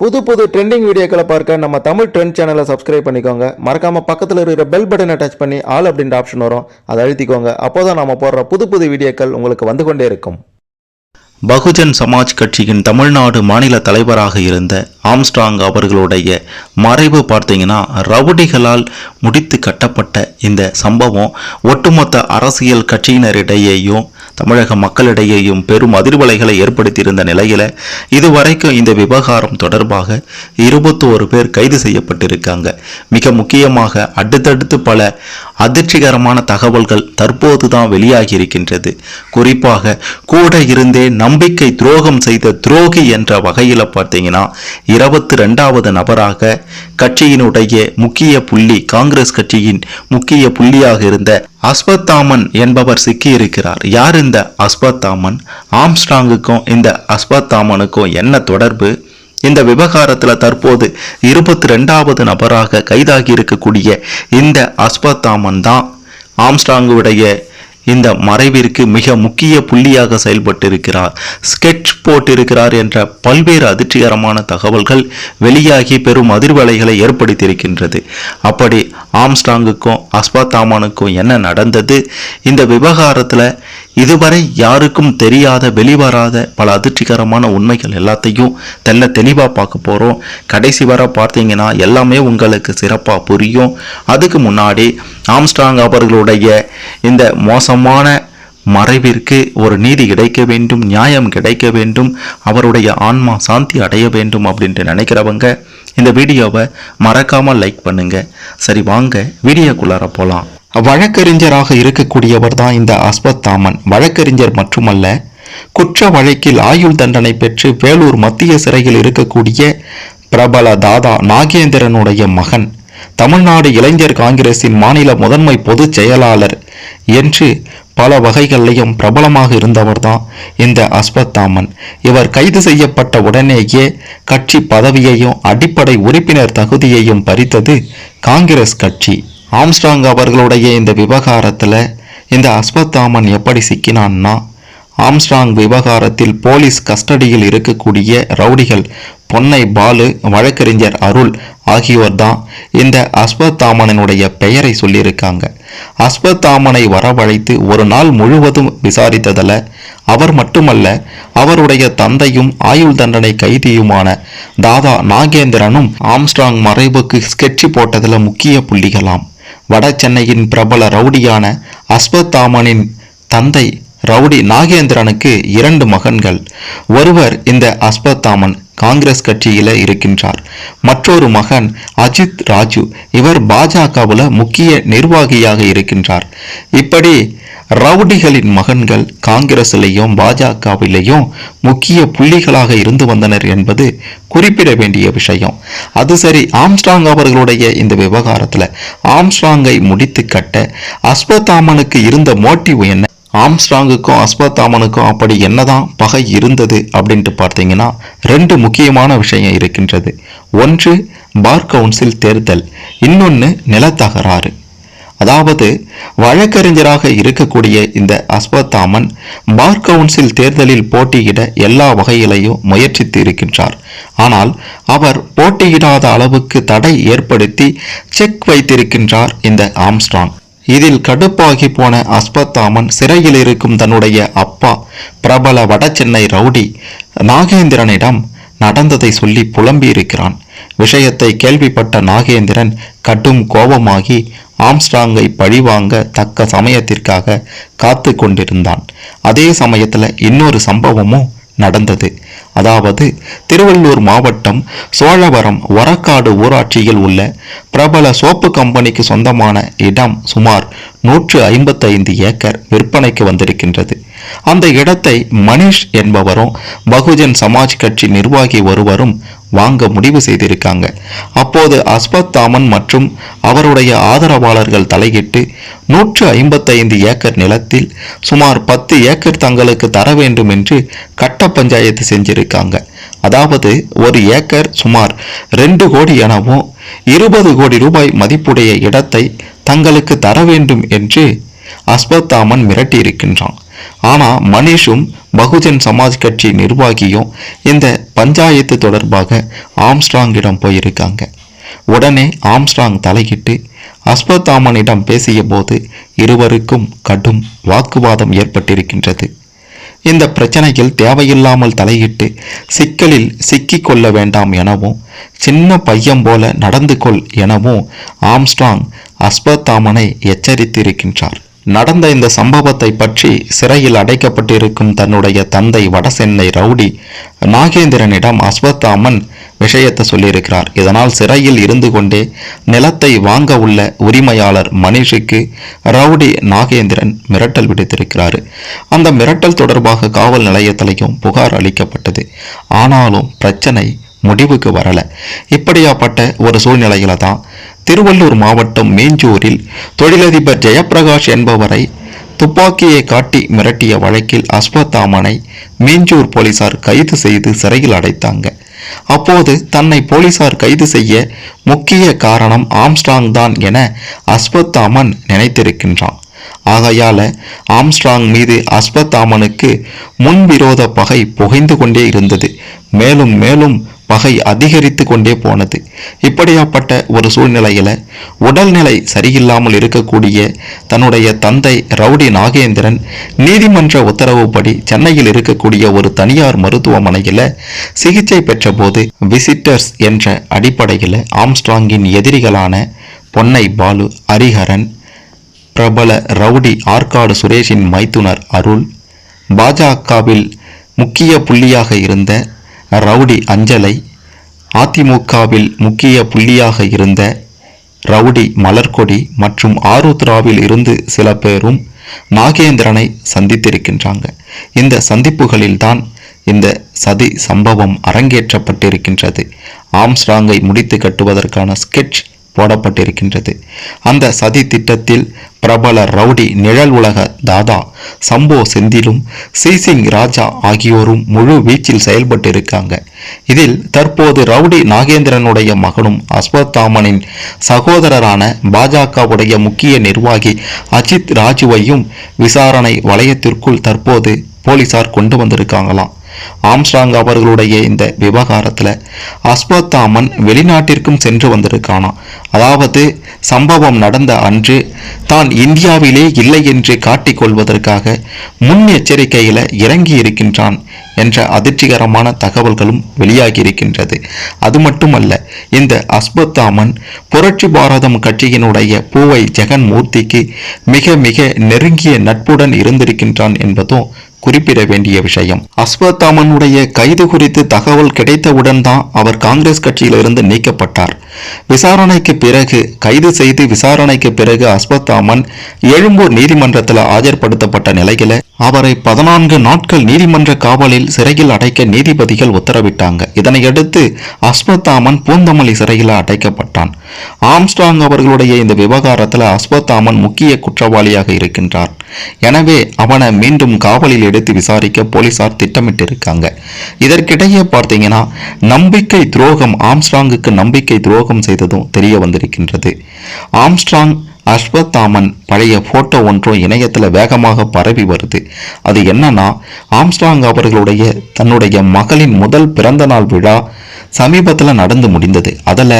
புது புது ட்ரெண்டிங் வீடியோக்களை பார்க்க நம்ம தமிழ் ட்ரெண்ட் சேனலை சப்ஸ்கிரைப் பண்ணிக்கோங்க. மறக்காமல் பக்கத்தில் இருக்கிற பெல் பட்டனை டச் பண்ணி ஆல் அப்படின்ற ஆப்ஷன் வரும். அதை அழுத்திக்கோங்க. அப்போதான் நம்ம போடுற புது புது வீடியோக்கள் உங்களுக்கு வந்து கொண்டே இருக்கும். பகுஜன் சமாஜ் கட்சியின் தமிழ்நாடு மாநில தலைவராக இருந்த ஆம்ஸ்ட்ராங் அவர்களுடைய மறைவு பார்த்தீங்கன்னா ரவுடிகளால் முடித்து கட்டப்பட்ட இந்த சம்பவம் ஒட்டுமொத்த அரசியல் கட்சியினரிடையேயும் தமிழக மக்களிடையேயும் பெரும் அதிர்வலைகளை ஏற்படுத்தியிருந்த நிலையில் இதுவரைக்கும் இந்த விவகாரம் தொடர்பாக இருபத்தோரு பேர் கைது செய்யப்பட்டிருக்காங்க. மிக முக்கியமாக அடுத்தடுத்து பல அதிர்ச்சிகரமான தகவல்கள் தற்போது தான் வெளியாகி இருக்கின்றது குறிப்பாக கூட இருந்தே நம்பிக்கை துரோகம் செய்த துரோகி என்ற வகையில் பார்த்தீங்கன்னா இருபத்தி ரெண்டாவது நபராக கட்சியினுடைய முக்கிய புள்ளி காங்கிரஸ் கட்சியின் முக்கிய புள்ளியாக இருந்த அஸ்வத்தாமன் என்பவர் சிக்கியிருக்கிறார். யார் இந்த அஸ்வத்தாமன் ஆம்ஸ்ட்ராங்குக்கும் இந்த அஸ்வத்தாமனுக்கும் என்ன தொடர்பு? இந்த விவகாரத்தில் தற்போது இருபத்தி ரெண்டாவது நபராக கைதாகி இருக்கக்கூடிய இந்த அஸ்வத்தாமன் தான் ஆம்ஸ்டாங்குடைய இந்த மறைவிற்கு மிக முக்கிய புள்ளியாக செயல்பட்டிருக்கிறார். ஸ்கெட்ச் போட்டிருக்கிறார் என்ற பல்வேறு அதிர்ச்சிகரமான தகவல்கள் வெளியாகி பெரும் அதிர்வலைகளை ஏற்படுத்தியிருக்கின்றது. அப்படி ஆம்ஸ்ட்ராங்குக்கும் அஸ்வத்தாமனுக்கும் என்ன நடந்தது? இந்த விவகாரத்தில் இதுவரை யாருக்கும் தெரியாத வெளிவராத பல அதிர்ச்சிகரமான உண்மைகள் எல்லாத்தையும் தெல்ல தெளிவாக பார்க்க போகிறோம் கடைசி வரை பார்த்தீங்கன்னா எல்லாமே உங்களுக்கு சிறப்பாக புரியும். அதுக்கு முன்னாடி ஆம்ஸ்ட்ராங் அவர்களுடைய இந்த மோசமான மறைவிற்கு ஒரு நீதி கிடைக்க வேண்டும் நியாயம் கிடைக்க வேண்டும் அவருடைய ஆன்மா சாந்தி அடைய வேண்டும் அப்படின்ட்டு நினைக்கிறவங்க இந்த வீடியோவை மறக்காமல் லைக் பண்ணுங்கள் சரி வாங்க வீடியோக்குள்ளார போகலாம் வழக்கறிஞராக இருக்கக்கூடியவர் தான் இந்த அஸ்வத்தாமன். வழக்கறிஞர் மட்டுமல்ல குற்ற வழக்கில் ஆயுள் தண்டனை பெற்று வேலூர் மத்திய சிறையில் இருக்கக்கூடிய பிரபல தாதா நாகேந்திரனுடைய மகன் தமிழ்நாடு இளைஞர் காங்கிரசின் மாநில முதன்மை பொதுச் செயலாளர் என்று பல வகைகளிலையும் பிரபலமாக இருந்தவர் தான் இந்த அஸ்வத்தாமன். இவர் கைது செய்யப்பட்ட உடனேயே கட்சி பதவியையும் அடிப்படை உறுப்பினர் தகுதியையும் பறித்தது காங்கிரஸ் கட்சி. ஆம்ஸ்ட்ராங் அவர்களுடைய இந்த விவகாரத்தில் இந்த அஸ்வத்தாமன் எப்படி சிக்கினான்னா ஆம்ஸ்ட்ராங் விவகாரத்தில் போலீஸ் கஸ்டடியில் இருக்கக்கூடிய ரவுடிகள் பொன்னை பாலு வழக்கறிஞர் அருள் ஆகியோர் தான் இந்த அஸ்வத்தாமனினுடைய பெயரை சொல்லியிருக்காங்க. அஸ்வத்தாமனை வரவழைத்து ஒரு நாள் முழுவதும் விசாரித்ததில் அவர் மட்டுமல்ல அவருடைய தந்தையும் ஆயுள் தண்டனை கைதியுமான தாதா நாகேந்திரனும் ஆம்ஸ்ட்ராங் மறைவுக்கு ஸ்கெட்சி போட்டதில் முக்கிய புள்ளிகளாம். வட சென்னையின் பிரபல ரவுடியான அஸ்வத்தாமனின் தந்தை ரவுடி நாகேந்திரனுக்கு இரண்டு மகன்கள். ஒருவர் இந்த அஸ்வத்தாமன் காங்கிரஸ் கட்சியில இருக்கின்றார். மற்றொரு மகன் அஜித் ராஜு. இவர் பாஜகவுல முக்கிய நிர்வாகியாக இருக்கின்றார். இப்படி ரவுடிகளின் மகன்கள் காங்கிரசிலையும் பாஜகவிலேயும் முக்கிய புள்ளிகளாக இருந்து வந்தனர் என்பது குறிப்பிட வேண்டிய விஷயம். அது சரி ஆம்ஸ்ட்ராங் அவர்களுடைய இந்த விவகாரத்தில் ஆம்ஸ்ட்ராங்கை முடித்து கட்ட அஸ்வத்தாமனுக்கு இருந்த மோட்டிவ் என்ன? ஆம்ஸ்ட்ராங்குக்கும் அஸ்வத்தாமனுக்கும் அப்படி என்னதான் பகை இருந்தது அப்படின்ட்டு பார்த்தீங்கன்னா ரெண்டு முக்கியமான விஷயம் இருக்கின்றது. ஒன்று பார் கவுன்சில் தேர்தல். இன்னொன்று நிலத்தகராறு. அதாவது வழக்கறிஞராக இருக்கக்கூடிய இந்த அஸ்வத்தாமன் பார் கவுன்சில் தேர்தலில் போட்டியிட எல்லா வகையிலையும் முயற்சித்து இருக்கின்றார். ஆனால் அவர் போட்டியிடாத அளவுக்கு தடை ஏற்படுத்தி செக் வைத்திருக்கின்றார் இந்த ஆம்ஸ்ட்ராங். இதில் கடுப்பாகி போன அஸ்வத்தாமன் சிறையில் இருக்கும் தன்னுடைய அப்பா பிரபல வடசென்னை ரவுடி நாகேந்திரனிடம் நடந்ததை சொல்லி புலம்பியிருக்கிறான். விஷயத்தை கேள்விப்பட்ட நாகேந்திரன் கடும் கோபமாகி ஆம்ஸ்ட்ராங்கை பழிவாங்க தக்க சமயத்திற்காக காத்து கொண்டிருந்தான். அதே சமயத்தில் இன்னொரு சம்பவமும் நடந்தது. அதாவது திருவள்ளூர் மாவட்டம் சோழவரம் வரக்காடு ஊராட்சியில் உள்ள பிரபல சோப்பு கம்பெனிக்கு சொந்தமான இடம் சுமார் நூற்று ஐம்பத்தைந்து ஏக்கர் விற்பனைக்கு வந்திருக்கின்றது. அந்த இடத்தை மணிஷ் என்பவரும் பகுஜன் சமாஜ் கட்சி நிர்வாகி ஒருவரும் வாங்க முடிவு செய்திருக்காங்க. அப்போது அஸ்பத் தாமன் மற்றும் அவருடைய ஆதரவாளர்கள் தலையிட்டு நூற்று ஐம்பத்தைந்து ஏக்கர் நிலத்தில் சுமார் பத்து ஏக்கர் தங்களுக்கு தர வேண்டும் என்று கட்ட பஞ்சாயத்து செஞ்சிருக்காங்க. அதாவது ஒரு ஏக்கர் சுமார் ரெண்டு கோடி எனவும் இருபது கோடி ரூபாய் மதிப்புடைய இடத்தை தங்களுக்கு தர வேண்டும் என்று அஸ்பத்தாமன் மிரட்டியிருக்கின்றான். ஆனா மனிஷும் பகுஜன் சமாஜ் கட்சி நிர்வாகியும் இந்த பஞ்சாயத்து தொடர்பாக ஆம்ஸ்ட்ராங்கிடம் போயிருக்காங்க. உடனே ஆம்ஸ்ட்ராங் தலையிட்டு அஸ்வத்தாமனிடம் பேசிய போது இருவருக்கும் கடும் வாக்குவாதம் ஏற்பட்டிருக்கின்றது. இந்த பிரச்சனையில் தேவையில்லாமல் தலையிட்டு சிக்கலில் சிக்கிக்கொள்ள வேண்டாம் எனவும் சின்ன பையன் போல நடந்து கொள் எனவும் ஆம்ஸ்ட்ராங் அஸ்வத்தாமனை எச்சரித்திருக்கின்றார். நடந்த இந்த சம்பவத்தை பற்றி சிறையில் அடைக்கப்பட்டிருக்கும் தன்னுடைய தந்தை வடசென்னை ரவுடி நாகேந்திரனிடம் அஸ்வத்தாமன் விஷயத்தை சொல்லியிருக்கிறார். இதனால் சிறையில் இருந்து கொண்டே நிலத்தை வாங்க உள்ள உரிமையாளர் மனிஷுக்கு ரவுடி நாகேந்திரன் மிரட்டல் விடுத்திருக்கிறார். அந்த மிரட்டல் தொடர்பாக காவல் நிலையத்திலையும் புகார் அளிக்கப்பட்டது. ஆனாலும் பிரச்சனை முடிவுக்கு வரல. இப்படியாப்பட்ட ஒரு சூழ்நிலையில தான் திருவள்ளூர் மாவட்டம் மீஞ்சூரில் தொழிலதிபர் ஜெயப்பிரகாஷ் என்பவரை துப்பாக்கியை காட்டி மிரட்டிய வழக்கில் அஸ்வத்தாமனை மீஞ்சூர் போலீசார் கைது செய்து சிறையில் அடைத்தாங்க. அப்போது தன்னை போலீசார் கைது செய்ய முக்கிய காரணம் ஆம்ஸ்ட்ராங் தான் என அஸ்வத்தாமன் நினைத்திருக்கின்றான். ஆகையால ஆம்ஸ்ட்ராங் மீது அஸ்வத்தாமனுக்கு முன்விரோத பகை புகைந்து கொண்டே இருந்தது. மேலும் மேலும் பகை அதிகரித்து கொண்டே போனது. இப்படியாப்பட்ட ஒரு சூழ்நிலையில உடல்நிலை சரியில்லாமல் இருக்கக்கூடிய தன்னுடைய தந்தை ரவுடி நாகேந்திரன் நீதிமன்ற உத்தரவுப்படி சென்னையில் இருக்கக்கூடிய ஒரு தனியார் மருத்துவமனையில் சிகிச்சை பெற்றபோது விசிட்டர்ஸ் என்ற அடிப்படையில் ஆம்ஸ்ட்ராங்கின் எதிரிகளான பொன்னை பாலு ஹரிஹரன் பிரபல ரவுடி ஆற்காடு சுரேஷின் மைத்துனர் அருள் பாஜகவில் முக்கிய புள்ளியாக இருந்த ரவுடி அஞ்சலை அதிமுகவில் முக்கிய புள்ளியாக இருந்த ரவுடி மலர்கொடி மற்றும் ஆருத்ராவில் இருந்து சில பேரும் நாகேந்திரனை சந்தித்திருக்கின்றாங்க. இந்த சந்திப்புகளில்தான் இந்த சதி சம்பவம் அரங்கேற்றப்பட்டிருக்கின்றது. ஆம்ஸ்ட்ராங்கை முடித்து கட்டுவதற்கான ஸ்கெட்ச் போடப்பட்டிருக்கின்றது. அந்த சதி திட்டத்தில் பிரபல ரவுடி நிழல் உலக தாதா சம்போ செந்திலும் சிங் ராஜா ஆகியோரும் முழு வீச்சில் செயல்பட்டிருக்காங்க. இதில் தற்போது ரவுடி நாகேந்திரனுடைய மகனும் அஸ்வத்தாமனின் சகோதரரான பாஜகவுடைய முக்கிய நிர்வாகி அஜித் ராஜுவையும் விசாரணை வளையத்திற்குள் தற்போது போலீசார் கொண்டு வந்திருக்காங்களாம். ஆம்ஸ்ட்ராங் அவர்களுடைய இந்த விவகாரத்தில் அஸ்வத்தாமன் வெளிநாட்டிற்கும் சென்று வந்திருக்கானாம் அதாவது சம்பவம் நடந்த அன்று தான் இந்தியாவிலே இல்லை என்று காட்டிக் கொள்வதற்காக முன் எச்சரிக்கையில் இறங்கி இருக்கின்றான் என்ற அதிர்ச்சிகரமான தகவல்களும் வெளியாகி இருக்கின்றது அது மட்டுமல்ல இந்த அஸ்வத்தாமன் புரட்சி பாரதம் கட்சியினுடைய பூவை ஜெகன்மூர்த்திக்கு மிக மிக நெருங்கிய நட்புடன் இருந்திருக்கின்றான் என்பதும் குறிப்பிட வேண்டிய விஷயம். அஸ்வத்தாமனுடைய கைது குறித்து தகவல் கிடைத்தவுடன் தான் அவர் காங்கிரஸ் கட்சியிலிருந்து நீக்கப்பட்டார். விசாரணைக்கு பிறகு கைது செய்து விசாரணைக்கு பிறகு அஸ்வத்தாமன் எழும்பூர் நீதிமன்றத்தில் ஆஜர்படுத்தப்பட்ட நிலையில அவரை பதினான்கு நாட்கள் நீதிமன்ற காவலில் சிறையில் அடைக்க நீதிபதிகள் உத்தரவிட்டாங்க. இதனையடுத்து அஸ்வத்தாமன் பூந்தமல்லி சிறையில் அடைக்கப்பட்டான். ஆம்ஸ்டாங் அவர்களுடைய இந்த விவகாரத்தில் அஸ்வத்தாமன் முக்கிய குற்றவாளியாக இருக்கின்றார். எனவே அவனை மீண்டும் காவலில் எடுத்து விசாரிக்க போலீசார் திட்டமிட்டிருக்காங்க. இதற்கிடையே பார்த்தீங்கன்னா நம்பிக்கை துரோகம் ஆம்ஸ்டாங்குக்கு நம்பிக்கை துரோகம் செய்ததும் தெரிய வந்திருக்கின்றது. ஆம்ஸ்டாங் அஸ்வத்தாமன் பழைய போட்டோ ஒன்றும் இணையத்தில் வேகமாக பரவி வருது. அது என்னன்னா ஆம்ஸ்டாங் அவர்களுடைய தன்னுடைய மகளின் முதல் பிறந்த நாள் விழா சமீபத்தில் நடந்து முடிந்தது. அதில்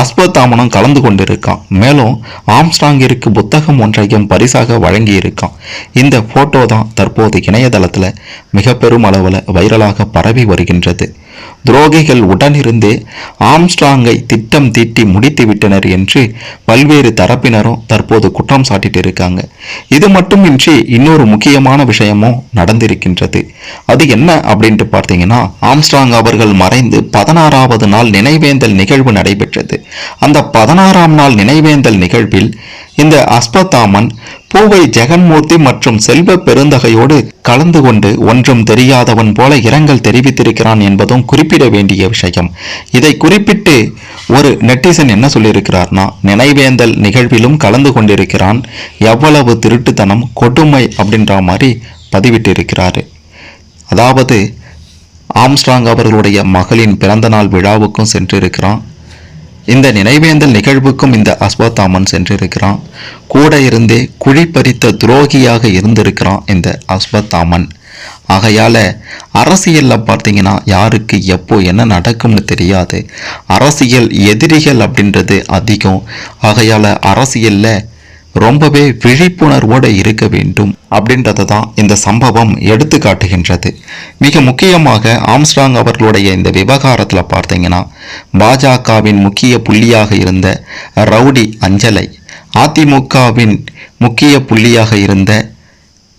அஸ்வத்தாமனும் கலந்து கொண்டிருக்கான். மேலும் ஆம்ஸ்டாங்கிற்கு புத்தகம் ஒன்றையும் பரிசாக வழங்கியிருக்கான். இந்த போட்டோ தான் தற்போது இணையதளத்தில் மிக பெரும் அளவில் வைரலாக பரவி வருகின்றது. துரோகிகள் உடனிருந்தே ஆம்ஸ்ட்ராங்கை திட்டம் தீட்டி முடித்து விட்டனர் என்று பல்வேறு தரப்பினரும் தற்போது குற்றம் சாட்டிட்டு இருக்காங்க இது மட்டுமின்றி இன்னொரு முக்கியமான விஷயமும் நடந்திருக்கின்றது. அது என்ன அப்படின்ட்டு பார்த்தீங்கன்னா ஆம்ஸ்ட்ராங் அவர்கள் மறைந்து பதினாறாவது நாள் நினைவேந்தல் நிகழ்வு நடைபெற்றது. அந்த பதினாறாம் நாள் நினைவேந்தல் நிகழ்வில் இந்த அஸ்பத்தாமன் பூவை ஜெகன்மூர்த்தி மற்றும் செல்வ பெருந்தகையோடு கலந்து கொண்டு ஒன்றும் தெரியாதவன் போல இரங்கல் தெரிவித்திருக்கிறான் என்பதும் குறிப்பிட வேண்டிய விஷயம். இதை குறிப்பிட்டு ஒரு நெட்டிசன் என்ன சொல்லியிருக்கிறார்னா நினைவேந்தல் நிகழ்விலும் கலந்து கொண்டிருக்கிறான். எவ்வளவு திருட்டுத்தனம் கொடுமை அப்படின்ற மாதிரி பதிவிட்டிருக்கிறாரு. அதாவது ஆம்ஸ்ட்ராங் அவர்களுடைய மகளின் பிறந்தநாள் விழாவுக்கும் சென்றிருக்கிறான். இந்த நினைவேந்தல் நிகழ்வுக்கும் இந்த அஸ்வத்தாமன் சென்றிருக்கிறான். கூட இருந்தே குழி பறித்த துரோகியாக இருந்திருக்கிறான் இந்த அஸ்வத்தாமன். ஆகையால் அரசியலில் பார்த்தீங்கன்னா யாருக்கு எப்போ என்ன நடக்கும்னு தெரியாது. அரசியல் எதிரிகள் அப்படின்றது அதிகம். ஆகையால் அரசியலில் ரொம்பவே விழிப்புணர்வோடு இருக்க வேண்டும் அப்படின்றத தான் இந்த சம்பவம் எடுத்து காட்டுகின்றது. மிக முக்கியமாக ஆம்ஸ்டாங் அவர்களுடைய இந்த விவகாரத்தில் பார்த்தீங்கன்னா பாஜகவின் முக்கிய புள்ளியாக இருந்த ரவுடி அஞ்சலை அதிமுகவின் முக்கிய புள்ளியாக இருந்த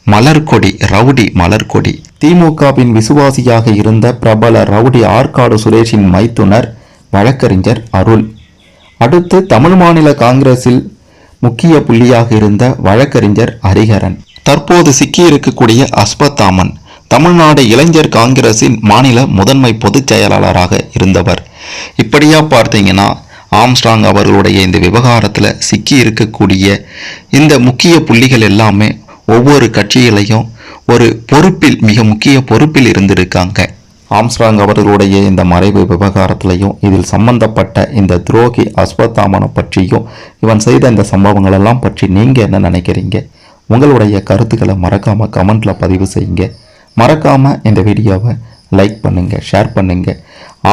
மலர்கொடி ரவுடி மலர்கொடி திமுகவின் விசுவாசியாக இருந்த பிரபல ரவுடி ஆற்காடு சுரேஷின் மைத்துனர் வழக்கறிஞர் அருள். அடுத்து தமிழ் மாநில காங்கிரஸில் முக்கிய புள்ளியாக இருந்த வழக்கறிஞர் ஹரிஹரன். தற்போது சிக்கியிருக்கக்கூடிய அஸ்பத்தாமன் தமிழ்நாடு இளைஞர் காங்கிரஸின் மாநில முதன்மை பொதுச் செயலாளராக இருந்தவர். இப்படியா பார்த்தீங்கன்னா ஆம்ஸ்ட்ராங் அவர்களுடைய இந்த விவகாரத்தில் சிக்கி இருக்கக்கூடிய இந்த முக்கிய புள்ளிகள் எல்லாமே ஒவ்வொரு கட்சியிலையும் ஒரு பொறுப்பில் மிக முக்கிய பொறுப்பில் இருந்திருக்காங்க. ஆம்ஸ்ட்ராங் அவர்களுடைய இந்த மறைவு விவகாரத்திலையும் இதில் சம்பந்தப்பட்ட இந்த துரோகி அஸ்வத்தாமனை பற்றியும் இவன் செய்த இந்த சம்பவங்களெல்லாம் பற்றி நீங்கள் என்ன நினைக்கிறீங்க? உங்களுடைய கருத்துக்களை மறக்காமல் கமெண்ட்டில் பதிவு செய்யுங்க. மறக்காமல் இந்த வீடியோவை லைக் பண்ணுங்கள் ஷேர் பண்ணுங்கள்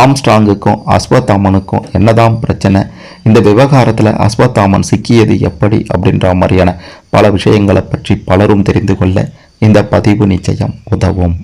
ஆம்ஸ்ட்ராங்குக்கும் அஸ்வத்தாமனுக்கும் என்னதான் பிரச்சனை இந்த விவகாரத்தில் அஸ்வத்தாமன் சிக்கியது எப்படி அப்படின்ற மாதிரியான பல விஷயங்களை பற்றி பலரும் தெரிந்து கொள்ள இந்த பதிவு நிச்சயம் உதவும்.